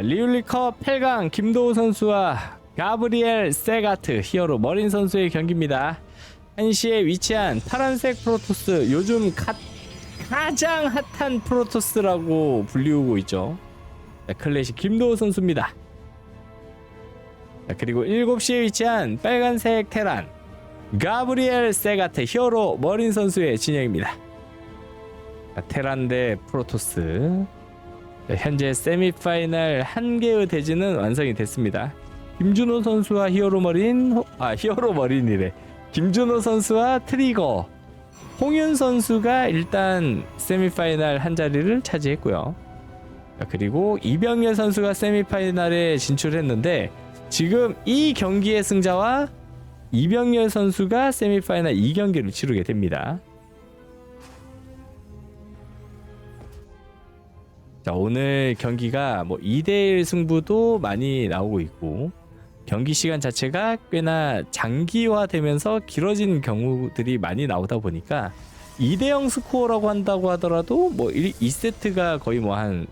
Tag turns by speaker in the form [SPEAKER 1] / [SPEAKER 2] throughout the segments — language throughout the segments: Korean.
[SPEAKER 1] 리울리컵 8강 김도우 선수와 가브리엘 세가트 히어로 머린 선수의 경기입니다. 한시에 위치한 파란색 프로토스 요즘 가, 가장 핫한 프로토스라고 불리우고 있죠. 자, 클래식 김도우 선수입니다. 자, 그리고 7시에 위치한 빨간색 테란 가브리엘 세가트 히어로 머린 선수의 진영입니다. 자, 테란 대 프로토스 네, 현재 세미파이널 한 개의 대진은 완성이 됐습니다. 김준호 선수와 히어로 머린 호- 아 히어로 머린이래. 김준호 선수와 트리거 홍윤 선수가 일단 세미파이널 한 자리를 차지했고요. 자, 그리고 이병렬 선수가 세미파이널에 진출했는데 지금 이 경기의 승자와 이병렬 선수가 세미파이널 2경기를 치르게 됩니다. 자, 오늘 경기가 뭐 2대1 승부도 많이 나오고 있고 경기 시간 자체가 꽤나 장기화되면서 길어진 경우들이 많이 나오다 보니까 2대0 스코어라고 한다고 하더라도 뭐 1, 2세트가 거의 뭐 한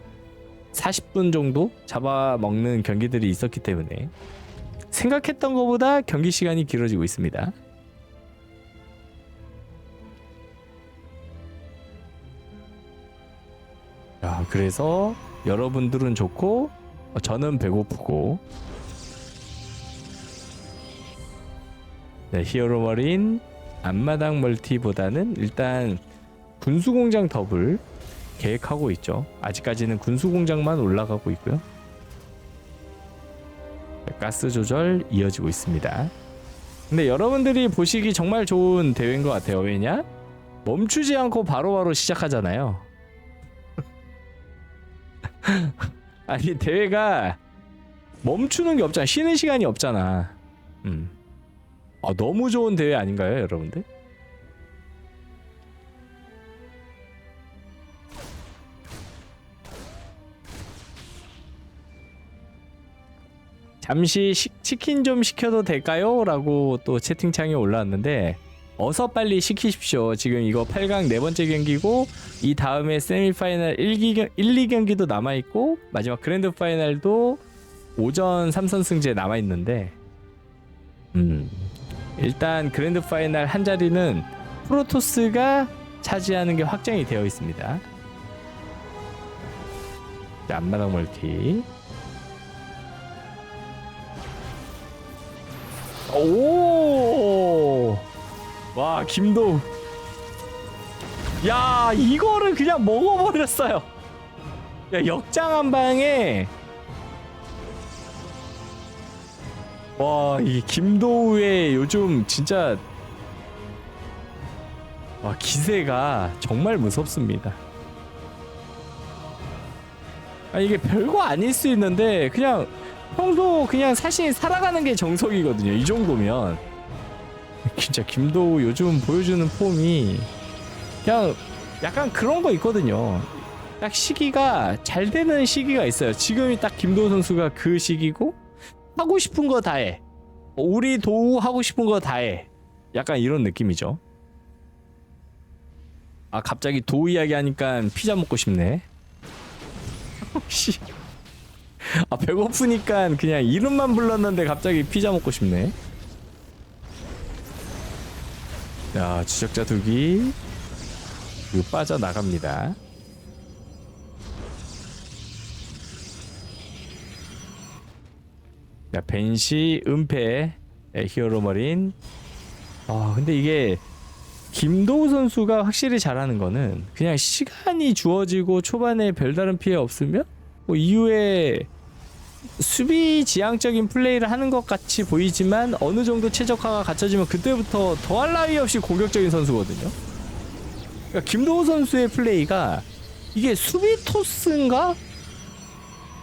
[SPEAKER 1] 40분 정도 잡아먹는 경기들이 있었기 때문에 생각했던 것보다 경기 시간이 길어지고 있습니다. 야, 그래서 여러분들은 좋고 어, 저는 배고프고 네, 히어로 머린 앞마당 멀티보다는 일단 군수공장 더블 계획하고 있죠. 아직까지는 군수공장만 올라가고 있고요. 네, 가스 조절 이어지고 있습니다. 근데 여러분들이 보시기 정말 좋은 대회인 것 같아요. 왜냐? 멈추지 않고 바로바로 시작하잖아요. 아니 대회가 멈추는 게 없잖아. 쉬는 시간이 없잖아. 음. 아, 너무 좋은 대회 아닌가요, 여러분들? 잠시 시- 치킨 좀 시켜도 될까요? 라고 또 채팅창에 올라왔는데 어서 빨리 시키십시오. 지금 이거 8강 네 번째 경기고 이 다음에 세미파이널 1기, 1, 2경기도 남아있고 마지막 그랜드 파이널도 오전 3선승제 남아있는데 음 일단 그랜드 파이널 한 자리는 프로토스가 차지하는 게 확정이 되어 있습니다. 자, 앞마당 멀티 오! 와, 김도우. 야, 이거를 그냥 먹어버렸어요. 야, 역장 한 방에. 와, 이 김도우의 요즘 진짜. 와, 기세가 정말 무섭습니다. 아, 이게 별거 아닐 수 있는데, 그냥 평소 그냥 사실 살아가는 게 정석이거든요. 이 정도면. 진짜 김도우 요즘 보여주는 폼이 그냥 약간 그런 거 있거든요. 딱 시기가 잘 되는 시기가 있어요. 지금이 딱 김도우 선수가 그 시기고 하고 싶은 거 다 해. 어, 우리 도우 하고 싶은 거 다 해. 약간 이런 느낌이죠. 아 갑자기 도우 이야기 하니까 피자 먹고 싶네. 씨. 아 배고프니까 그냥 이름만 불렀는데 갑자기 피자 먹고 싶네. 자 지적자 두기 그 빠져 나갑니다. 자 벤시 은폐 네, 히어로 머린. 아 근데 이게 김도우 선수가 확실히 잘하는 거는 그냥 시간이 주어지고 초반에 별다른 피해 없으면 뭐 이후에 수비 지향적인 플레이를 하는 것 같이 보이지만 어느 정도 최적화가 갖춰지면 그때부터 더할 나위 없이 공격적인 선수거든요. 그러니까 김도우 선수의 플레이가 이게 수비 토스인가?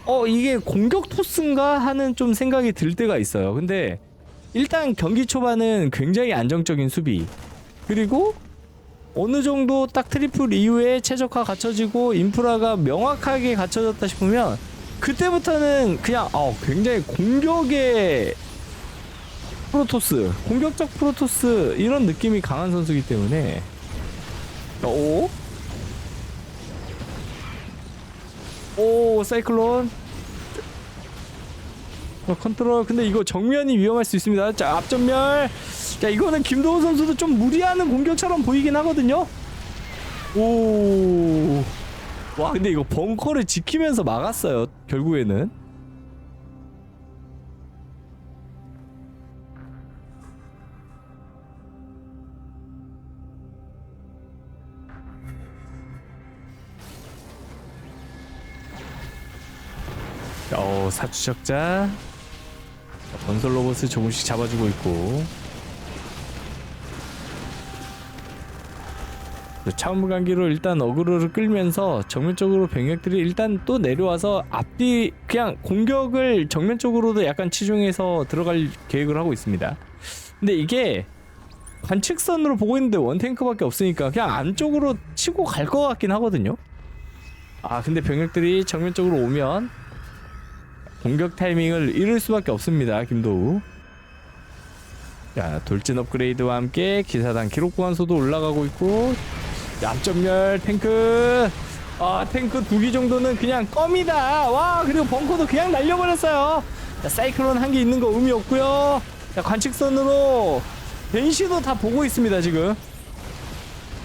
[SPEAKER 1] 어 이게 공격 토스인가 하는 좀 생각이 들 때가 있어요. 근데 일단 경기 초반은 굉장히 안정적인 수비 그리고 어느 정도 딱 트리플 이후에 최적화 갖춰지고 인프라가 명확하게 갖춰졌다 싶으면 그때부터는 그냥 어, 굉장히 공격의 프로토스, 공격적 프로토스 이런 느낌이 강한 선수이기 때문에. 오, 오 사이클론. 어, 컨트롤. 근데 이거 정면이 위험할 수 있습니다. 자 앞전멸. 자 이거는 김도호 선수도 좀 무리하는 공격처럼 보이긴 하거든요. 오 와 근데 이거 벙커를 지키면서 막았어요 결국에는. 어 사추적자. 자, 건설 로봇을 조금씩 잡아주고 있고 차원무간기로 일단 어그로를 끌면서 정면적으로 병력들이 일단 또 내려와서 앞뒤 그냥 공격을 정면 쪽으로도 약간 치중해서 들어갈 계획을 하고 있습니다. 근데 이게 관측선으로 보고 있는데 원탱크밖에 없으니까 그냥 안쪽으로 치고 갈 것 같긴 하거든요. 아 근데 병력들이 정면 쪽으로 오면 공격 타이밍을 잃을 수밖에 없습니다. 김도우. 자 돌진 업그레이드와 함께 기사단 기록 보완소도 올라가고 있고 앞전멸 탱크. 아 탱크 두 기 정도는 그냥 껌이다. 와 그리고 벙커도 그냥 날려버렸어요. 자 사이클론 한 개 있는 거 의미 없고요. 자 관측선으로 벤시도 다 보고 있습니다 지금.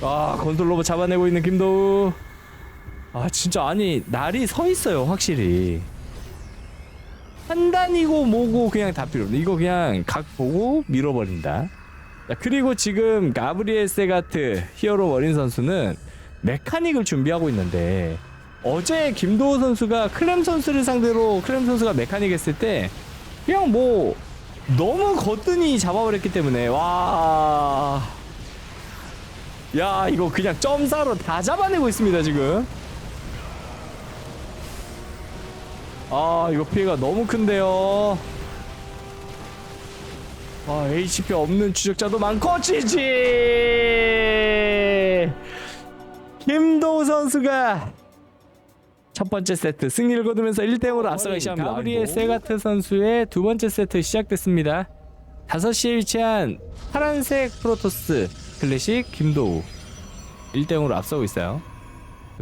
[SPEAKER 1] 아 건설 로봇 잡아내고 있는 김도우. 아 진짜 아니 날이 서 있어요 확실히. 판단이고 뭐고 그냥 다 필요 없네 이거 그냥 각 보고 밀어버린다 자, 그리고 지금 가브리엘 세가트 히어로 머린 선수는 메카닉을 준비하고 있는데 어제 김도호 선수가 클램 선수를 상대로 클램 선수가 메카닉 했을 때 그냥 뭐 너무 거뜬히 잡아버렸기 때문에 와. 야, 이거 그냥 점사로 다 잡아내고 있습니다, 지금. 아, 이거 피해가 너무 큰데요. 아, HP 없는 추적자도 많고 지지. 김도우 선수가 첫 번째 세트 승리를 거두면서 1대0으로 앞서가기 시작합니다. 가브리엘 세가트 선수의 두 번째 세트 시작됐습니다. 5시에 위치한 파란색 프로토스 클래식 김도우 1대0으로 앞서고 있어요.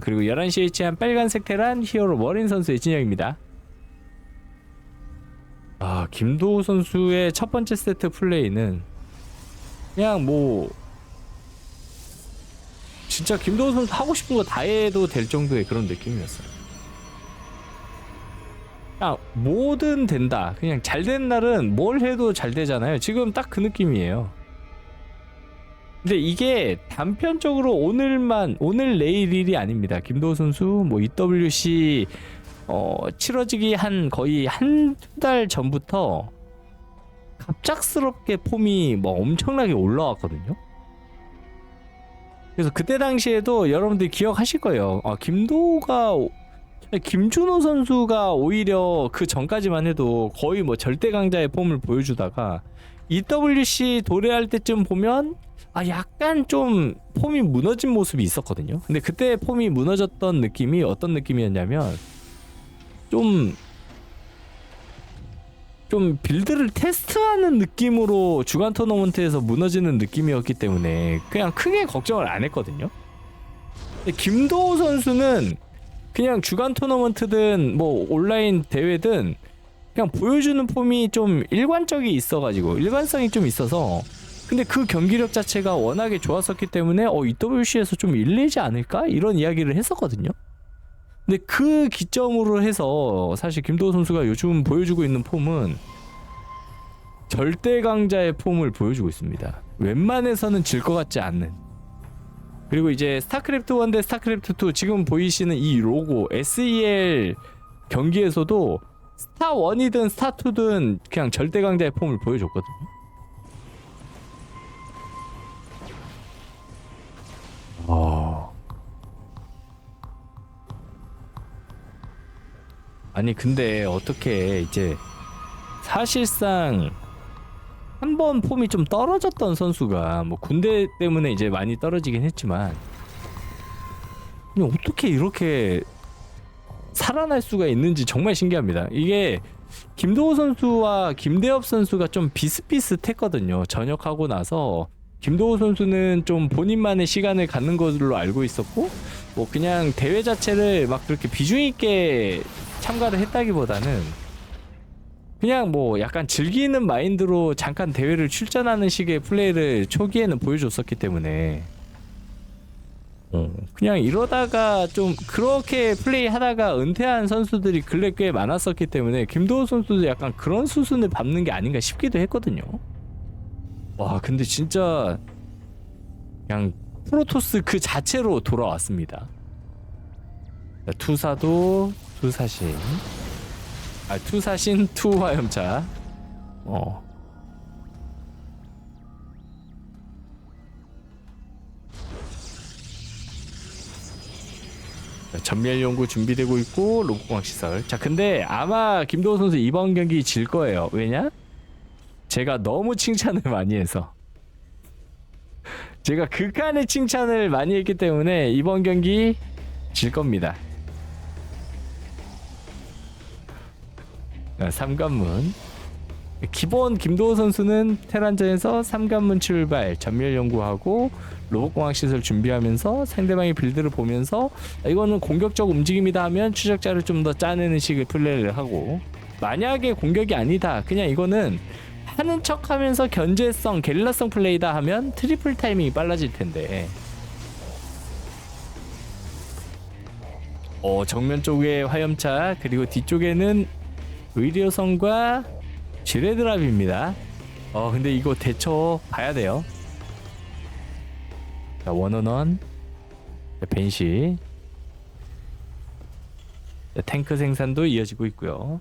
[SPEAKER 1] 그리고 11시에 위치한 빨간색 테란 히어로 머린 선수의 진영입니다. 아, 김도우 선수의 첫 번째 세트 플레이는 그냥 뭐 진짜 김도우 선수 하고 싶은 거 다 해도 될 정도의 그런 느낌이었어요. 그냥 뭐든 된다. 그냥 잘 된 날은 뭘 해도 잘 되잖아요. 지금 딱 그 느낌이에요. 근데 이게 단편적으로 오늘만 오늘 내일 일이 아닙니다. 김도우 선수 뭐 EWC 어, 치러지기 한 거의 한두달 전부터 갑작스럽게 폼이 뭐 엄청나게 올라왔거든요. 그래서 그때 당시에도 여러분들이 기억하실 거예요. 아, 김도우가 오- 김준호 선수가 오히려 그 전까지만 해도 거의 뭐 절대 강자의 폼을 보여주다가 EWC 도래할 때쯤 보면 아 약간 좀 폼이 무너진 모습이 있었거든요. 근데 그때 폼이 무너졌던 느낌이 어떤 느낌이었냐면 좀, 좀 빌드를 테스트하는 느낌으로 주간 토너먼트에서 무너지는 느낌이었기 때문에 그냥 크게 걱정을 안 했거든요. 근데 김도호 선수는 그냥 주간 토너먼트든 뭐 온라인 대회든 그냥 보여주는 폼이 좀 일관적이 있어가지고 일관성이 좀 있어서 근데 그 경기력 자체가 워낙에 좋았었기 때문에 어 EWC에서 좀 일리지 않을까 이런 이야기를 했었거든요. 근데 그 기점으로 해서 사실 김도호 선수가 요즘 보여주고 있는 폼은 절대 강자의 폼을 보여주고 있습니다. 웬만해서는 질 것 같지 않는. 그리고 이제 스타크래프트 1 대 스타크래프트 2 지금 보이시는 이 로고 SEL 경기에서도 스타 1이든 스타 2든 그냥 절대 강자의 폼을 보여줬거든요. 아. 아니 근데 어떻게 이제 사실상 한 번 폼이 좀 떨어졌던 선수가 뭐 군대 때문에 이제 많이 떨어지긴 했지만 어떻게 이렇게 살아날 수가 있는지 정말 신기합니다. 이게 김도호 선수와 김대엽 선수가 좀 비슷비슷했거든요. 전역하고 나서 김도호 선수는 좀 본인만의 시간을 갖는 것으로 알고 있었고 뭐 그냥 대회 자체를 막 그렇게 비중 있게 참가를 했다기보다는 그냥 뭐 약간 즐기는 마인드로 잠깐 대회를 출전하는 식의 플레이를 초기에는 보여줬었기 때문에 어, 그냥 이러다가 좀 그렇게 플레이 하다가 은퇴한 선수들이 근래 꽤 많았었기 때문에 김도호 선수도 약간 그런 수순을 밟는 게 아닌가 싶기도 했거든요. 와 근데 진짜 그냥 프로토스 그 자체로 돌아왔습니다. 자, 투사도 투사신. 아 투사신 투화염차. 어. 자, 전멸 연구 준비되고 있고 로봇공학 시설. 자 근데 아마 김도호 선수 이번 경기 질 거예요. 왜냐? 제가 너무 칭찬을 많이 해서. 제가 극한의 칭찬을 많이 했기 때문에 이번 경기 질 겁니다. 삼관문. 기본 김도호 선수는 테란전에서 삼관문 출발 전멸 연구하고 로봇공학 시설 준비하면서 상대방의 빌드를 보면서 아, 이거는 공격적 움직임이다 하면 추적자를 좀 더 짜내는 식의 플레이를 하고 만약에 공격이 아니다 그냥 이거는 하는 척 하면서 견제성 게릴라성 플레이다 하면 트리플 타이밍이 빨라질 텐데. 어 정면 쪽에 화염차 그리고 뒤쪽에는 의료선과 지뢰드랍입니다. 어 근데 이거 대처 봐야 돼요. 자 원원원 자, 벤시. 자, 탱크 생산도 이어지고 있고요.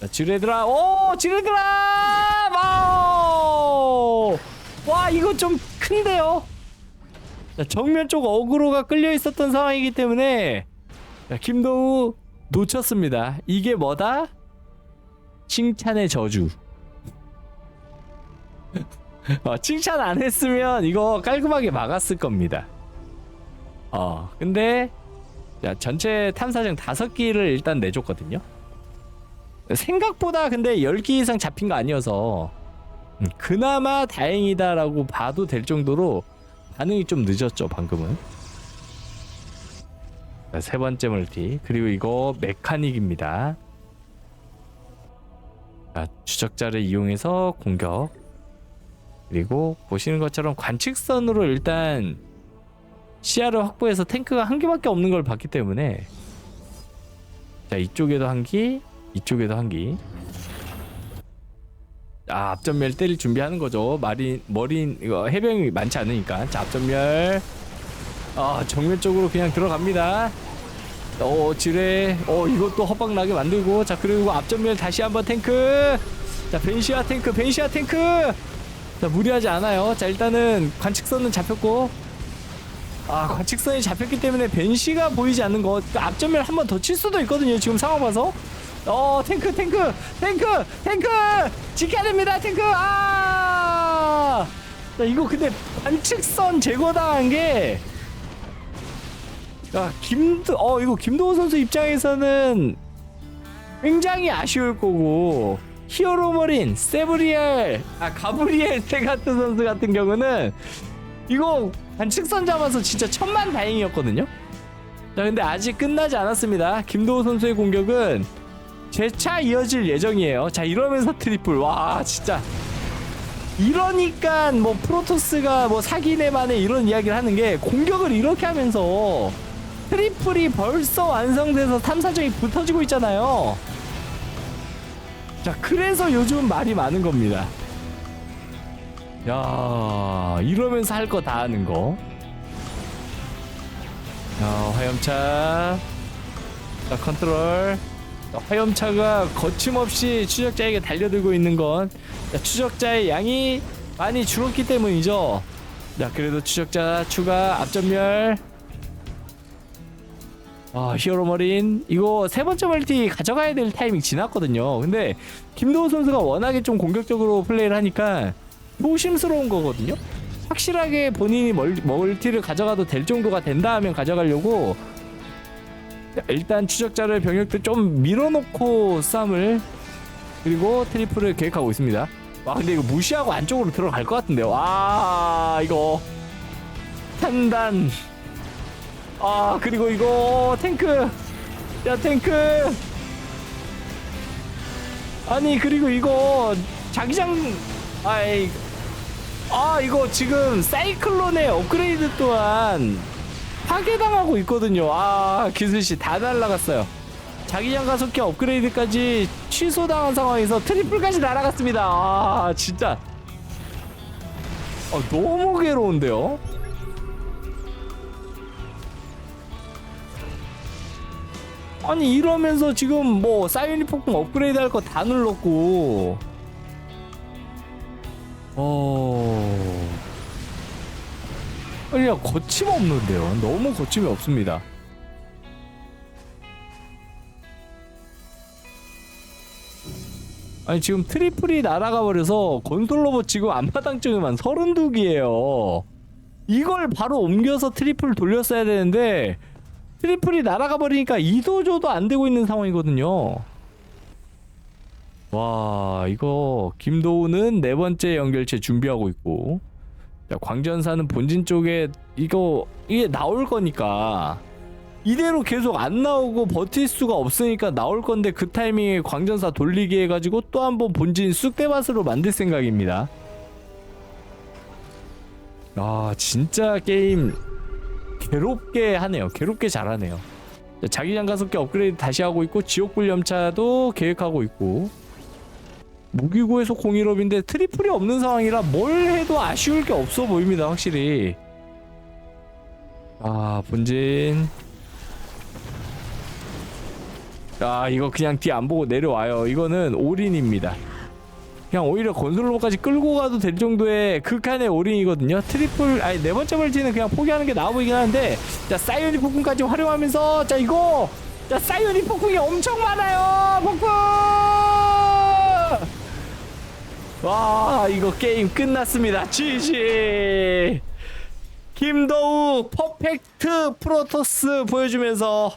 [SPEAKER 1] 자, 지뢰드랍. 오 지뢰드랍! 와우! 와 이거 좀 큰데요? 자, 정면 쪽 어그로가 끌려 있었던 상황이기 때문에 자, 김도우 놓쳤습니다. 이게 뭐다? 칭찬의 저주. 어, 칭찬 안 했으면 이거 깔끔하게 막았을 겁니다. 어, 근데 자, 전체 탐사정 다섯 기를 일단 내줬거든요. 생각보다 근데 10기 이상 잡힌 거 아니어서 음, 그나마 다행이다라고 봐도 될 정도로 반응이 좀 늦었죠, 방금은. 자, 세 번째 멀티. 그리고 이거 메카닉입니다. 자, 추적자를 이용해서 공격. 그리고 보시는 것처럼 관측선으로 일단 시야를 확보해서 탱크가 한 개밖에 없는 걸 봤기 때문에 자 이쪽에도 한 기, 이쪽에도 한 기. 아 앞전멸 때릴 준비하는 거죠. 마린 머린 이거 해병이 많지 않으니까 자 앞전멸. 아 정면 쪽으로 그냥 들어갑니다. 어 지뢰. 어 이것도 허박 나게 만들고 자 그리고 앞전멸 다시 한번 탱크. 자 벤시아 탱크 벤시아 탱크. 자 무리하지 않아요. 자 일단은 관측선은 잡혔고. 아 관측선이 잡혔기 때문에 벤시가 보이지 않는 거그 앞전멸 한번 더 칠 수도 있거든요 지금 상황 봐서 어 탱크 탱크 탱크 탱크 지켜야 됩니다 탱크 아 자, 이거 근데 관측선 제거당한 게 야, 김도, 어, 이거 김도호 선수 입장에서는 굉장히 아쉬울 거고, 히어로 머린, 세브리엘, 아, 가브리엘 세가트 선수 같은 경우는 이거 관측선 잡아서 진짜 천만 다행이었거든요? 자, 근데 아직 끝나지 않았습니다. 김도호 선수의 공격은 재차 이어질 예정이에요. 자, 이러면서 트리플. 와, 진짜. 이러니까 뭐 프로토스가 뭐 사기네 만에 이런 이야기를 하는 게 공격을 이렇게 하면서 트리플이 벌써 완성돼서 탐사정이 붙어지고 있잖아요. 자, 그래서 요즘 말이 많은 겁니다. 야, 이러면서 할 거 다 하는 거. 야, 화염차. 자, 컨트롤. 자, 화염차가 거침없이 추적자에게 달려들고 있는 건 자, 추적자의 양이 많이 줄었기 때문이죠. 자, 그래도 추적자 추가 앞전멸. 아, 히어로 머린 이거 세 번째 멀티 가져가야 될 타이밍 지났거든요. 근데 김도호 선수가 워낙에 좀 공격적으로 플레이를 하니까 조심스러운 거거든요. 확실하게 본인이 멀, 멀티를 가져가도 될 정도가 된다 하면 가져가려고 일단 추적자를 병력들 좀 밀어놓고 싸움을 그리고 트리플을 계획하고 있습니다. 와 근데 이거 무시하고 안쪽으로 들어갈 것 같은데 와 이거 판단 아 그리고 이거 탱크. 야 탱크. 아니 그리고 이거 자기장 아이 아 이거 지금 사이클론의 업그레이드 또한 파괴당하고 있거든요. 아 기술씨 다 날라갔어요. 자기장 가속기 업그레이드까지 취소당한 상황에서 트리플까지 날아갔습니다. 아 진짜. 아, 너무 괴로운데요 아니 이러면서 지금 뭐 사이오닉 폭풍 업그레이드 할 거 다 눌렀고. 어. 그냥 거침없는데요. 너무 거침이 없습니다. 아니 지금 트리플이 날아가 버려서 건설 로봇 지금 앞마당쯤에만 32기예요. 이걸 바로 옮겨서 트리플 돌렸어야 되는데 트리플이 날아가 버리니까 이도저도 안 되고 있는 상황이거든요. 와 이거 김도우는 네 번째 연결체 준비하고 있고 자, 광전사는 본진 쪽에 이거 이게 나올 거니까 이대로 계속 안 나오고 버틸 수가 없으니까 나올 건데 그 타이밍에 광전사 돌리기 해가지고 또 한 번 본진 쑥대밭으로 만들 생각입니다. 아 진짜 게임 괴롭게 하네요. 괴롭게 잘하네요. 자, 자기장 가속기 업그레이드 다시 하고 있고 지옥불 염차도 계획하고 있고 무기고에서 공일업인데 트리플이 없는 상황이라 뭘 해도 아쉬울 게 없어 보입니다. 확실히. 아 본진. 아 이거 그냥 뒤 안 보고 내려와요. 이거는 올인입니다. 그냥 오히려 건설로까지 끌고 가도 될 정도의 극한의 올인이거든요. 트리플 아니 네 번째 벌지는 그냥 포기하는 게 나아 보이긴 하는데 자 사이오닉 폭풍까지 활용하면서 자 이거 자 사이오닉 폭풍이 엄청 많아요. 폭풍 와 이거 게임 끝났습니다. GG 김도우 퍼펙트 프로토스 보여주면서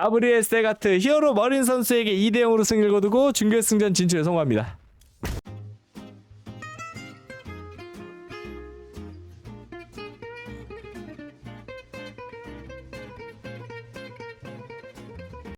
[SPEAKER 1] 아브리엘 세가트 히어로 머린 선수에게 2대 0으로 승리를 거두고 준결승전 진출에 성공합니다.